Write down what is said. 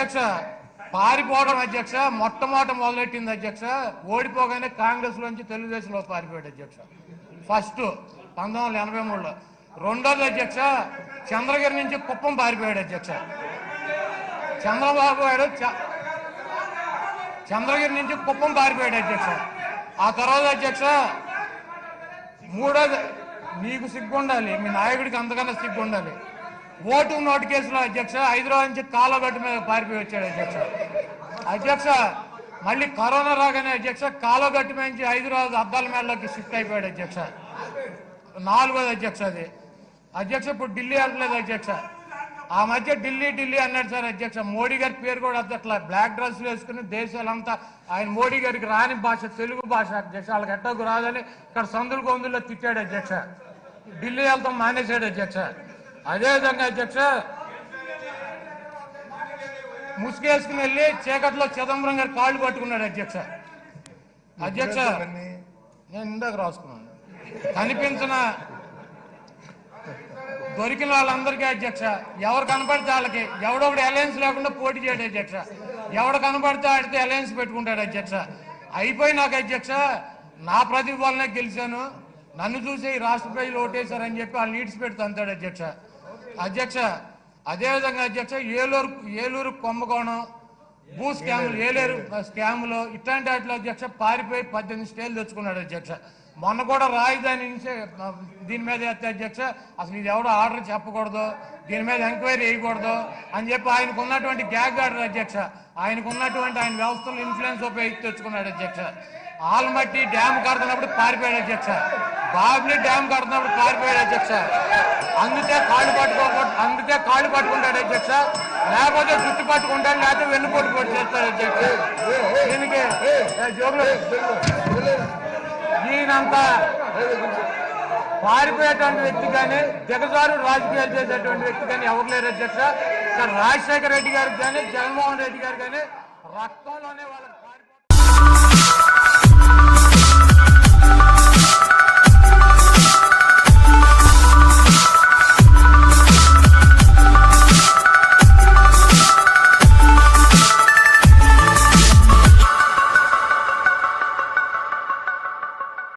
అధ్యక్ష పారిపోవడం అధ్యక్ష మొట్టమొదట మొదలెట్టింది అధ్యక్ష ఓడిపోగానే కాంగ్రెస్ లోంచి తెలుగుదేశంలో పారిపోయాడు అధ్యక్ష. ఫస్ట్ పంతొమ్మిది వందల ఎనభై మూడులో. రెండోది అధ్యక్ష చంద్రగిరి నుంచి కుప్పం పారిపోయాడు అధ్యక్ష. చంద్రబాబు గారు చ- చంద్రగిరి నుంచి కుప్పం పారిపోయాడు అధ్యక్ష. ఆ తర్వాత అధ్యక్ష మూడోది నీకు సిగ్గుండాలి మీ నాయకుడికి అంతకన్నా సిగ్గుండాలి. ఓటు నోటు కేసులో అధ్యక్ష హైదరాబాద్ నుంచి కాలగట్టు మీద పారిపోయి వచ్చాడు అధ్యక్ష. అధ్యక్ష మళ్ళీ కరోనా రాగానే అధ్యక్ష కాలగట్టు మీద నుంచి హైదరాబాద్ అద్దాల మేడలోకి షిఫ్ట్ అయిపోయాడు అధ్యక్ష. నాలుగోది అధ్యక్ష అది. అధ్యక్ష ఇప్పుడు ఢిల్లీ వెళ్ళలేదు అధ్యక్ష. ఆ మధ్య ఢిల్లీ ఢిల్లీ అన్నాడు సార్ అధ్యక్ష. మోడీ గారి పేరు కూడా అట్లా బ్లాక్ డ్రెస్ వేసుకుని దేశాలంతా ఆయన మోడీ గారికి రాని భాష తెలుగు భాష అధ్యక్ష. వాళ్ళకి ఎట్టకు రాదని ఇక్కడ సందులు గొంతుల్లో తిట్టాడు అధ్యక్ష. ఢిల్లీ వెళ్తాం మానేశాడు అధ్యక్ష. అదేవిధంగా అధ్యక్ష ముసుగేసుకుని వెళ్ళి చీకట్లో చిదంబరం గారి కాళ్ళు పట్టుకున్నాడు అధ్యక్ష. అధ్యక్ష నేను ఇందాక రాసుకున్నాను. కనిపించిన దొరికిన వాళ్ళందరికీ అధ్యక్ష ఎవరు కనపడితే వాళ్ళకి ఎవడొకటి అలయన్స్ లేకుండా పోటీ చేయడు అధ్యక్ష. ఎవడు కనపడితే ఆడితే అలయన్స్ పెట్టుకుంటాడు అధ్యక్ష. అయిపోయినాక అధ్యక్ష నా ప్రతిభ వల్లనే గెలిచాను. నన్ను చూసి రాష్ట్ర ప్రజలు ఓటేశారని చెప్పి వాళ్ళు నీడ్స్ పెడుతూ అంటాడు అధ్యక్ష. అధ్యక్ష అదేవిధంగా అధ్యక్ష ఏలూరు ఏలూరు కుంభకోణం భూ స్కాములు ఏలేరు స్కాములు ఇట్లాంటి వాటిలో అధ్యక్ష పారిపోయి పద్దెనిమిది స్టేలు తెచ్చుకున్నాడు అధ్యక్ష. మొన్న కూడా రాజధాని నుంచి దీని మీద ఎత్తే అధ్యక్ష అసలు ఇది ఎవడో ఆర్డర్ చెప్పకూడదు దీని మీద ఎంక్వైరీ వేయకూడదు అని చెప్పి ఆయనకు ఉన్నటువంటి గ్యాగ్ ఆర్డర్ అధ్యక్ష ఆయనకు ఉన్నటువంటి ఆయన వ్యవస్థలు ఇన్ఫ్లుయెన్స్ ఉపయోగించి తెచ్చుకున్నాడు అధ్యక్ష. ఆల్మట్టి డ్యామ్ కడుతున్నప్పుడు పారిపోయాడు అధ్యక్ష. బాబ్లీ డ్యామ్ కడుతున్నప్పుడు పారిపోయాడు అధ్యక్ష. అందుకే కాళ్ళు పట్టుకోకూడదు అందుకే కాళ్ళు పట్టుకుంటాడు అధ్యక్ష. లేకపోతే చుట్టు పట్టుకుంటాడు లేకపోతే వెన్నుపోటు పోటీ చేస్తాడు అధ్యక్ష. దీనికి ఏ, ఈయనంత పారిపోయేటువంటి వ్యక్తి కానీ దిగజారు రాజకీయాలు చేసేటువంటి వ్యక్తి కానీ ఎవరు లేరు అధ్యక్ష. ఇక్కడ రాజశేఖర రెడ్డి గారికి కానీ జగన్మోహన్ రెడ్డి గారు కానీ రక్తంలోనే వాళ్ళకి